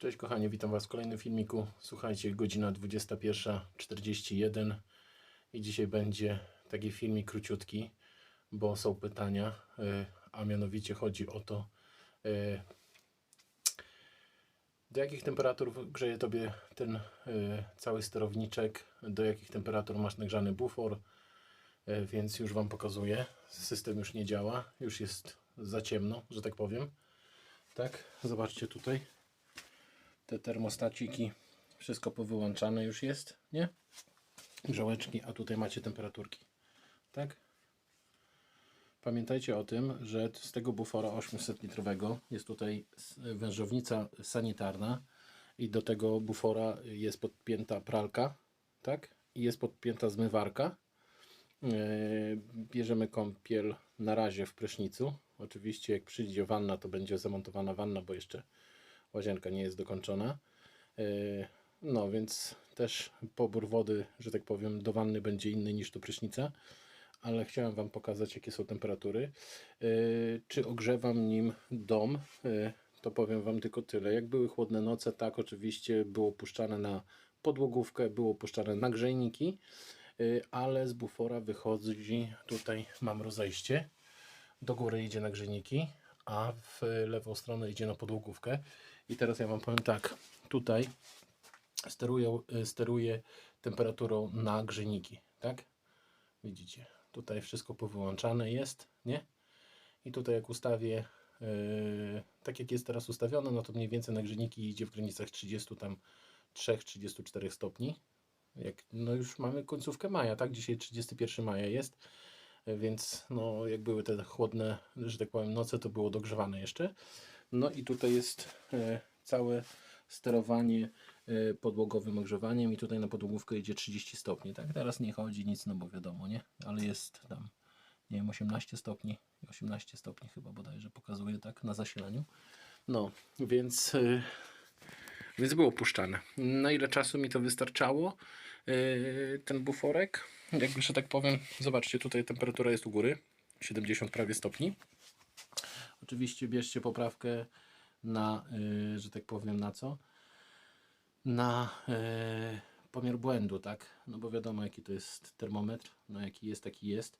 Cześć kochani, witam Was w kolejnym filmiku. Słuchajcie, godzina 21.41 i dzisiaj będzie taki filmik króciutki, bo są pytania, y, a mianowicie chodzi o to, y, do jakich temperatur grzeje Tobie ten y, cały sterowniczek, do jakich temperatur masz nagrzany bufor, więc już Wam pokazuję. System już nie działa, już jest za ciemno, że tak powiem. Tak, zobaczcie tutaj te termostaciki, wszystko powyłączane już jest, nie? Grzałeczki, a tutaj macie temperaturki, tak? Pamiętajcie o tym, że z tego bufora 800 litrowego jest tutaj wężownica sanitarna i do tego bufora jest podpięta pralka, tak? I jest podpięta zmywarka. Yy, Bierzemy kąpiel na razie w prysznicu. Oczywiście jak przyjdzie wanna, to będzie zamontowana wanna, bo jeszcze łazienka nie jest dokończona. Yy, No więc też pobór wody, że tak powiem, do wanny będzie inny niż do prysznica, ale chciałem Wam pokazać, jakie są temperatury. Yy, Czy ogrzewam nim dom? Yy, To powiem Wam tylko tyle. Jak były chłodne noce, tak, oczywiście było puszczane na podłogówkę, było puszczane na grzejniki, ale z bufora wychodzi, tutaj mam rozejście, do góry idzie na grzejniki, a w lewą stronę idzie na podłogówkę. I teraz ja Wam powiem tak, tutaj steruję, steruję temperaturą na grzejniki, tak? Widzicie, tutaj wszystko powyłączane jest, nie? I tutaj jak ustawię, yy, tak jak jest teraz ustawione, no to mniej więcej na grzejniki idzie w granicach 30 tam 3-34 stopni. Jak, no już mamy końcówkę maja, tak? Dzisiaj 31 maja jest, więc no jak były te chłodne, że tak powiem, noce, to było dogrzewane jeszcze. No i tutaj jest e, całe sterowanie e, podłogowym ogrzewaniem i tutaj na podłogówkę idzie 30 stopni. Tak teraz nie chodzi nic, no bo wiadomo, nie? Ale jest tam, nie wiem, 18 stopni, 18 stopni chyba bodajże pokazuje tak na zasilaniu. No, więc e, więc było puszczane. Na ile czasu mi to wystarczało? Ten buforek, jakby, że tak powiem, zobaczcie, tutaj temperatura jest u góry, 70 prawie stopni. Oczywiście bierzcie poprawkę na, y, że tak powiem, na co? Na y, pomiar błędu, tak? No bo wiadomo, jaki to jest termometr, no jaki jest, taki jest.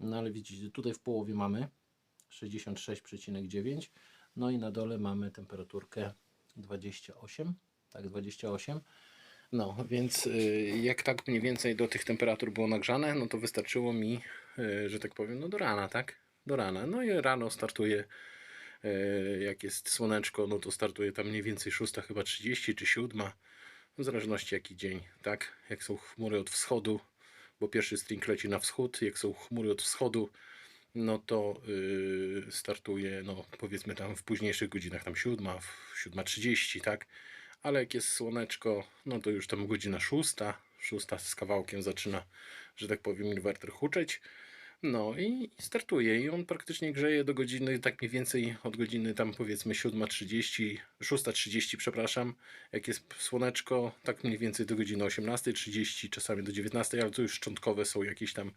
No ale widzicie, tutaj w połowie mamy 66,9, no i na dole mamy temperaturkę 28, tak, 28. No, więc y, jak tak mniej więcej do tych temperatur było nagrzane, no to wystarczyło mi, y, że tak powiem, no do rana, tak? Do rana. No i rano startuje, y, jak jest słoneczko, no to startuje tam mniej więcej 6 chyba 30 czy 7, w zależności jaki dzień, tak? Jak są chmury od wschodu, bo pierwszy string leci na wschód, jak są chmury od wschodu, no to y, startuje, no powiedzmy tam w późniejszych godzinach, tam 7, w 7.30, tak? Ale jak jest słoneczko, no to już tam godzina 6, 6 z kawałkiem zaczyna, że tak powiem, inwerter huczeć. No i startuje i on praktycznie grzeje do godziny, tak mniej więcej od godziny tam powiedzmy 7.30, 6.30 przepraszam, jak jest słoneczko, tak mniej więcej do godziny 18.30, czasami do 19.00, ale to już szczątkowe są jakieś tam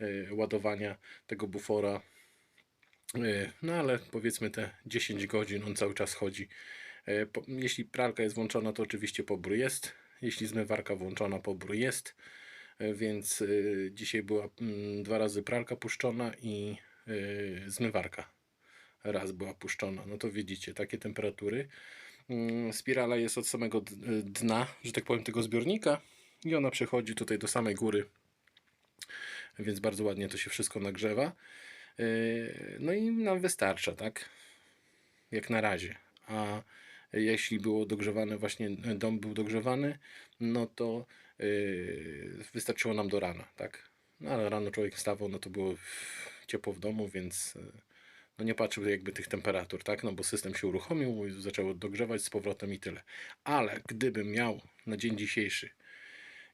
e, ładowania tego bufora. E, No ale powiedzmy te 10 godzin on cały czas chodzi. E, po- Jeśli pralka jest włączona, to oczywiście pobór jest. Jeśli zmywarka włączona, pobór jest. E, Więc y, dzisiaj była mm, dwa razy pralka puszczona i y, zmywarka raz była puszczona. No to widzicie, takie temperatury. Mm, Spirala jest od samego dna, że tak powiem, tego zbiornika i ona przechodzi tutaj do samej góry, więc bardzo ładnie to się wszystko nagrzewa. No i nam wystarcza, tak? Jak na razie. A jeśli było dogrzewane, właśnie dom był dogrzewany, no to wystarczyło nam do rana, tak? No ale rano człowiek wstawał, no to było ciepło w domu, więc yy, no nie patrzył jakby tych temperatur, tak? No bo system się uruchomił, i zaczęło dogrzewać z powrotem i tyle. Ale gdybym miał na dzień dzisiejszy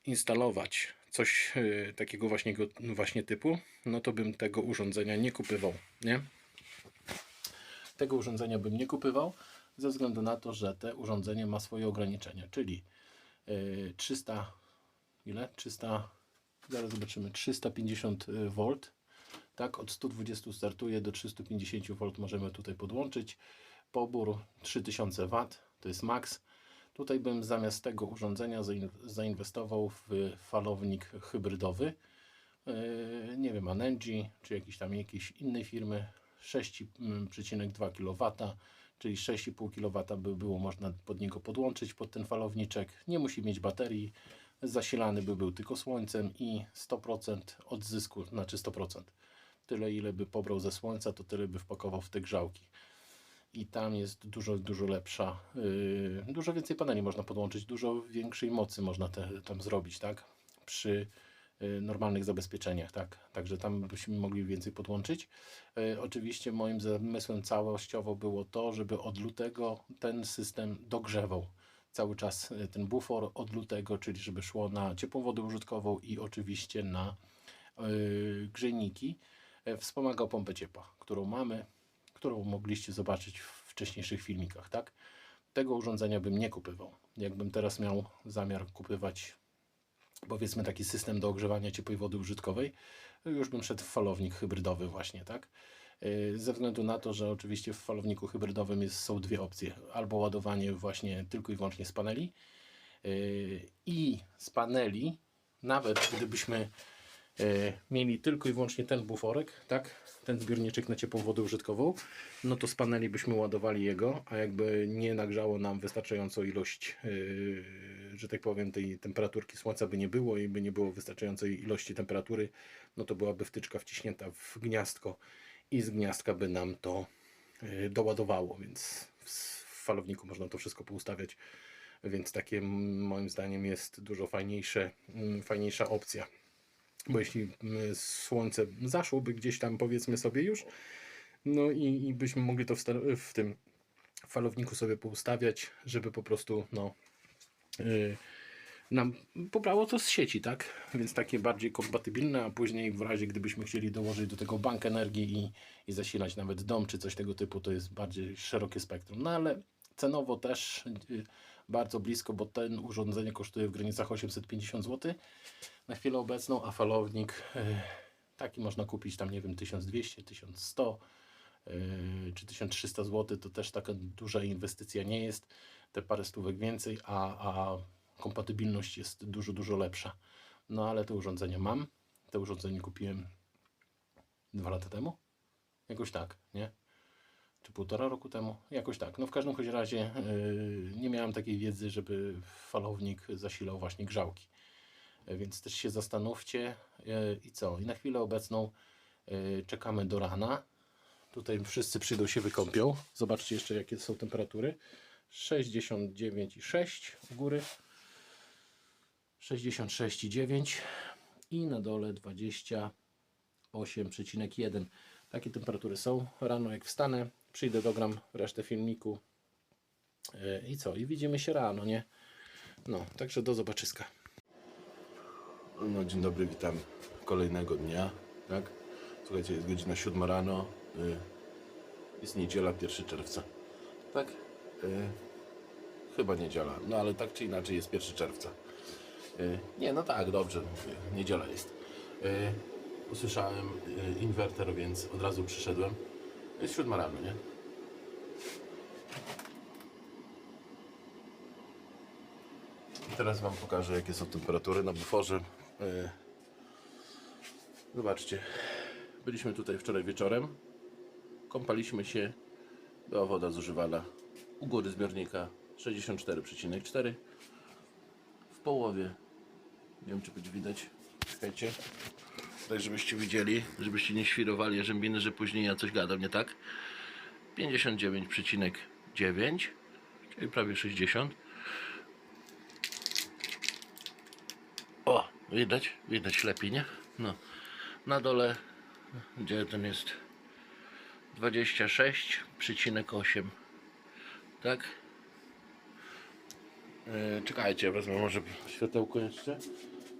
instalować coś yy, takiego właśnie, go- właśnie typu, no to bym tego urządzenia nie kupywał, nie? Tego urządzenia bym nie kupywał, ze względu na to, że te urządzenie ma swoje ograniczenia, czyli yy, 300, ile? 300, zaraz zobaczymy, 350 V, tak, od 120 startuje do 350 V możemy tutaj podłączyć, pobór 3000 W, to jest max, Tutaj bym zamiast tego urządzenia zain- zainwestował w falownik hybrydowy. Yy, Nie wiem, Anengi czy jakiejś tam jakiejś innej firmy. 6,2 kW, czyli 6,5 kW by było można pod niego podłączyć pod ten falowniczek. Nie musi mieć baterii. Zasilany by był tylko słońcem i 100% odzysku, znaczy 100%. Tyle ile by pobrał ze słońca, to tyle by wpakował w te grzałki i tam jest dużo, dużo lepsza, yy, dużo więcej paneli można podłączyć, dużo większej mocy można te, tam zrobić, tak? Przy yy, normalnych zabezpieczeniach, tak? Także tam byśmy mogli więcej podłączyć. Yy, oczywiście moim zamysłem całościowo było to, żeby od lutego ten system dogrzewał cały czas yy, ten bufor od lutego, czyli żeby szło na ciepłą wodę użytkową i oczywiście na yy, grzejniki. Yy, Wspomagał pompę ciepła, którą mamy którą mogliście zobaczyć w wcześniejszych filmikach, tak? Tego urządzenia bym nie kupywał. Jakbym teraz miał zamiar kupywać powiedzmy taki system do ogrzewania ciepłej wody użytkowej, już bym szedł w falownik hybrydowy właśnie, tak? Yy, Ze względu na to, że oczywiście w falowniku hybrydowym jest, są dwie opcje. Albo ładowanie właśnie tylko i wyłącznie z paneli yy, i z paneli, nawet gdybyśmy e, mieli tylko i wyłącznie ten buforek, tak, ten zbiorniczek na ciepłą wodę użytkową, no to z paneli byśmy ładowali jego, a jakby nie nagrzało nam wystarczającą ilość, że tak powiem, tej temperaturki słońca by nie było i by nie było wystarczającej ilości temperatury, no to byłaby wtyczka wciśnięta w gniazdko i z gniazdka by nam to e, doładowało, więc w falowniku można to wszystko poustawiać, więc takie moim zdaniem jest dużo fajniejsze, mm, fajniejsza opcja. Bo jeśli słońce zaszłoby gdzieś tam, powiedzmy sobie już, no i, i byśmy mogli to w, w tym falowniku sobie poustawiać, żeby po prostu no, yy, nam pobrało to z sieci, tak? Więc takie bardziej kompatybilne, a później w razie gdybyśmy chcieli dołożyć do tego bank energii i, i zasilać nawet dom czy coś tego typu, to jest bardziej szerokie spektrum. No ale cenowo też yy, bardzo blisko, bo ten urządzenie kosztuje w granicach 850 zł na chwilę obecną, a falownik yy, taki można kupić tam, nie wiem, 1200, 1100 yy, czy 1300 zł, to też taka duża inwestycja nie jest, te parę stówek więcej, a, a kompatybilność jest dużo, dużo lepsza. No ale te urządzenia mam, te urządzenie kupiłem dwa lata temu, jakoś tak, nie? Czy półtora roku temu? Jakoś tak. No w każdym razie yy, nie miałem takiej wiedzy, żeby falownik zasilał właśnie grzałki. Yy, Więc też się zastanówcie yy, i co? I na chwilę obecną yy, czekamy do rana. Tutaj wszyscy przyjdą się wykąpią. Zobaczcie jeszcze jakie są temperatury. 69,6 u góry. 66,9 i na dole 28,1. Takie temperatury są. Rano jak wstanę, przyjdę, dogram resztę filmiku Yy, i co? I widzimy się rano, nie? No, także do zobaczyska. No, dzień dobry, witam kolejnego dnia, tak? Słuchajcie, jest godzina 7 rano, y, jest niedziela 1 czerwca, tak? Y, chyba niedziela, no ale tak czy inaczej jest 1 czerwca. Y, nie, no tak, dobrze, niedziela jest. Y, usłyszałem y, inwerter, więc od razu przyszedłem. Jest 7 rano, nie? I teraz Wam pokażę, jakie są temperatury na buforze. Zobaczcie, byliśmy tutaj wczoraj wieczorem, kąpaliśmy się, była woda zużywana u góry zbiornika 64,4 w połowie, nie wiem czy będzie widać, czekajcie, tak żebyście widzieli, żebyście nie świrowali jarzębiny, że później ja coś gadam, nie tak? 59,9 czyli prawie 60 O, widać, widać lepiej, nie? No. Na dole, gdzie ten jest 26,8 tak? E, czekajcie, wezmę może światełko jeszcze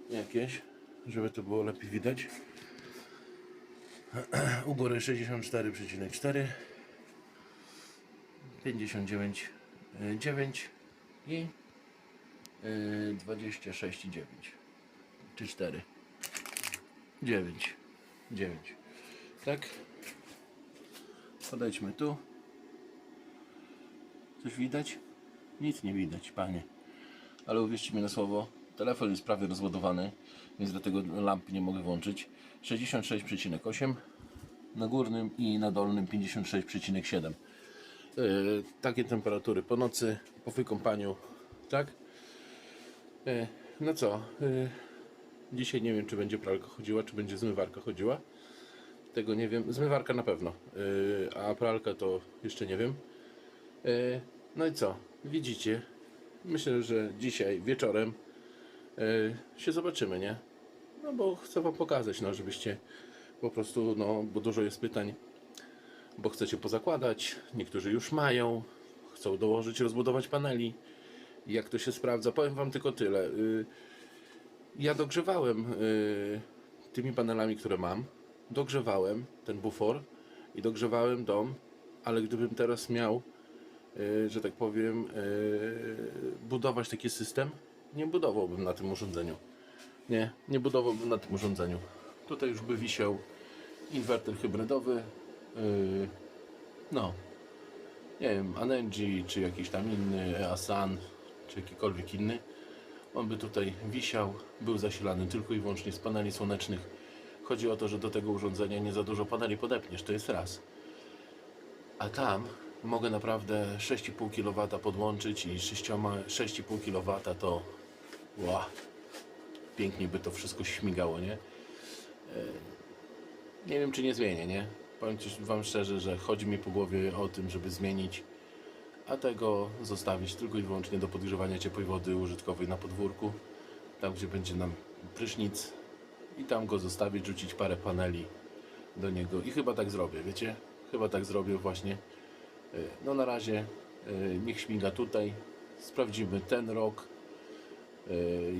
jakieś, żeby to było lepiej widać. U góry 64,4 59,9 i e, 26,9 czy 4 9 9 tak. Podejdźmy tu. Coś widać? Nic nie widać, panie. Ale uwierzcie mi na słowo, telefon jest prawie rozładowany, więc dlatego lampy nie mogę włączyć. 66,8 na górnym i na dolnym 56,7. Yy, takie temperatury po nocy, po wykąpaniu, tak? Yy, no co, yy, dzisiaj nie wiem, czy będzie pralka chodziła, czy będzie zmywarka chodziła. Tego nie wiem. Zmywarka na pewno, yy, a pralka to jeszcze nie wiem. Yy, no i co? Widzicie? Myślę, że dzisiaj wieczorem yy, się zobaczymy, nie? No bo chcę Wam pokazać, no żebyście po prostu, no bo dużo jest pytań, bo chcecie pozakładać, niektórzy już mają, chcą dołożyć, rozbudować paneli. Jak to się sprawdza? Powiem Wam tylko tyle. Yy, ja dogrzewałem yy, tymi panelami, które mam, dogrzewałem ten bufor i dogrzewałem dom, ale gdybym teraz miał, że tak powiem, yy, budować taki system, nie budowałbym na tym urządzeniu. Nie, nie budowałbym na tym urządzeniu. Tutaj już by wisiał inwerter hybrydowy. Yy, no, nie wiem, Anergy, czy jakiś tam inny, Easan, czy jakikolwiek inny. On by tutaj wisiał, był zasilany tylko i wyłącznie z paneli słonecznych. Chodzi o to, że do tego urządzenia nie za dużo paneli podepniesz, to jest raz. A tam mogę naprawdę 6,5 kW podłączyć i 6 6,5 kW to wow, pięknie by to wszystko śmigało, nie? E, Nie wiem, czy nie zmienię, nie? Powiem Wam szczerze, że chodzi mi po głowie o tym, żeby zmienić, a tego zostawić tylko i wyłącznie do podgrzewania ciepłej wody użytkowej na podwórku, tam gdzie będzie nam prysznic i tam go zostawić, rzucić parę paneli do niego i chyba tak zrobię, wiecie? Chyba tak zrobię właśnie. E, No na razie e, niech śmiga tutaj, sprawdzimy ten rok, e,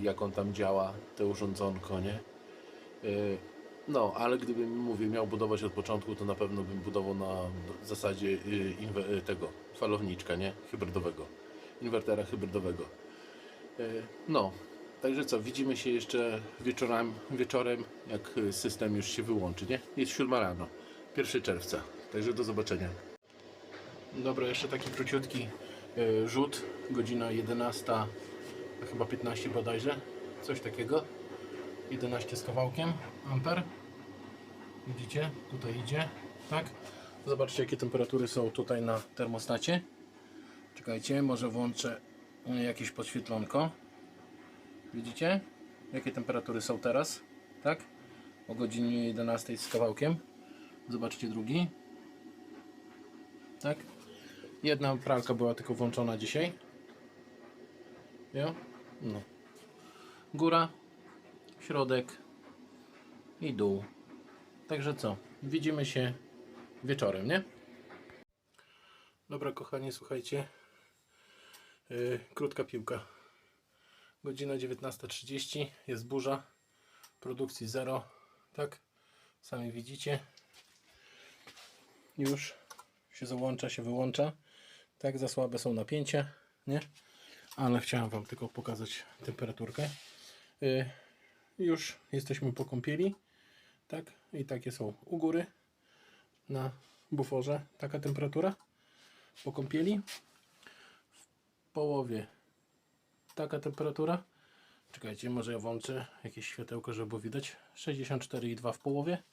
jak on tam działa, te urządzonko, nie? No, ale gdybym, mówię, miał budować od początku, to na pewno bym budował na zasadzie tego falowniczka, nie? Hybrydowego. Inwertera hybrydowego. No, także co, widzimy się jeszcze wieczorem, wieczorem, jak system już się wyłączy, nie? Jest 7 rano, 1 czerwca. Także do zobaczenia. Dobra, jeszcze taki króciutki y, rzut. Godzina 11, a chyba 15 bodajże. Coś takiego. 11 z kawałkiem amper. Widzicie? Tutaj idzie. Tak? Zobaczcie jakie temperatury są tutaj na termostacie. Czekajcie, może włączę y, jakieś podświetlonko. Widzicie? Jakie temperatury są teraz? Tak? O godzinie 11 z kawałkiem. Zobaczcie drugi. Tak? Jedna pralka była tylko włączona dzisiaj. Jo? No. Góra, środek i dół. Także co? Widzimy się wieczorem, nie? Dobra, kochani, słuchajcie. Yy, krótka piłka. Godzina 19.30. Jest burza. Produkcji zero. Tak? Sami widzicie. Już się załącza, się wyłącza. Tak, za słabe są napięcia, nie? Ale chciałem Wam tylko pokazać temperaturkę. Y, już jesteśmy po kąpieli. Tak, i takie są u góry na buforze. Taka temperatura po kąpieli. W połowie taka temperatura. Czekajcie, może ja włączę jakieś światełko, żeby było widać. 64,2 w połowie.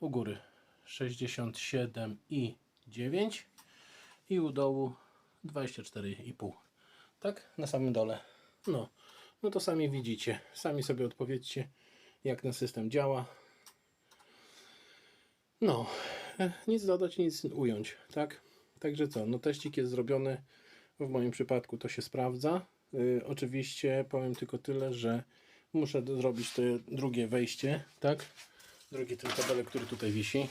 U góry 67,9 i u dołu 24,5. Tak? Na samym dole. No. no to sami widzicie. Sami sobie odpowiedzcie, jak ten system działa. No. Nic dodać, nic ująć. Tak? Także co? No teścik jest zrobiony. W moim przypadku to się sprawdza. Y, oczywiście powiem tylko tyle, że muszę zrobić to drugie wejście. Tak? Drugi ten kabelek, który tutaj wisi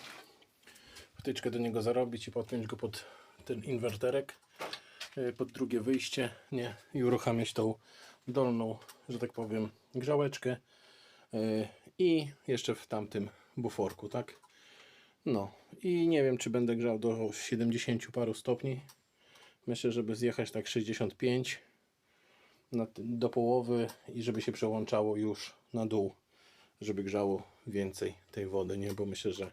wtyczkę do niego zarobić i podpiąć go pod ten inwerterek, y, pod drugie wyjście, nie, i uruchamiać tą dolną, że tak powiem, grzałeczkę y, i jeszcze w tamtym buforku, tak? No i nie wiem, czy będę grzał do 70 paru stopni. Myślę, żeby zjechać tak 65 na, ty- do połowy i żeby się przełączało już na dół, żeby grzało więcej tej wody, nie? Bo myślę, że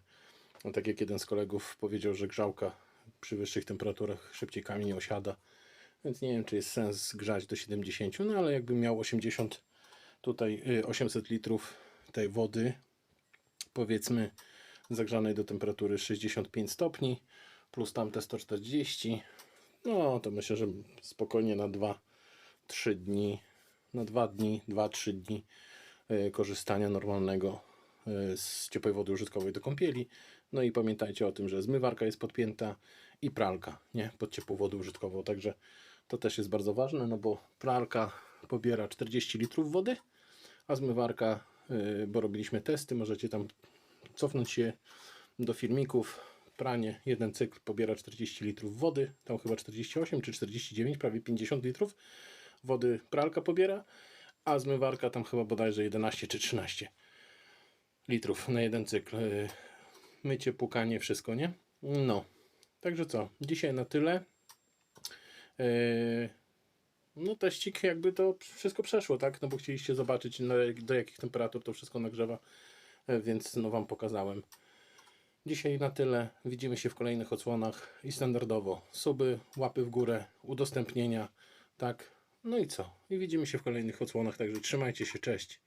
tak jak jeden z kolegów powiedział, że grzałka przy wyższych temperaturach szybciej kamień osiada, Więc nie wiem, czy jest sens grzać do 70, no ale jakbym miał 80, tutaj y, 800 litrów tej wody, powiedzmy zagrzanej do temperatury 65 stopni, plus tamte 140, no to myślę, że spokojnie na 2-3 dni, na 2 dni, 2-3 dni y, korzystania normalnego y, z ciepłej wody użytkowej do kąpieli. No i pamiętajcie o tym, że zmywarka jest podpięta i pralka, nie? Pod ciepłą wodę użytkową, także to też jest bardzo ważne, no bo pralka pobiera 40 litrów wody, a zmywarka, y, bo robiliśmy testy, możecie tam cofnąć się do filmików. Pranie, jeden cykl pobiera 40 litrów wody, tam chyba 48 czy 49, prawie 50 litrów wody pralka pobiera, a zmywarka tam chyba bodajże 11 czy 13 litrów na jeden cykl. Y, Mycie, pukanie, wszystko, nie? No, także co, dzisiaj na tyle. Yy, No teścik jakby to wszystko przeszło, tak? No bo chcieliście zobaczyć do jakich temperatur to wszystko nagrzewa, e, więc no wam pokazałem. Dzisiaj na tyle. Widzimy się w kolejnych odsłonach i standardowo suby, łapy w górę, udostępnienia, tak? No i co? I widzimy się w kolejnych odsłonach, także trzymajcie się, cześć.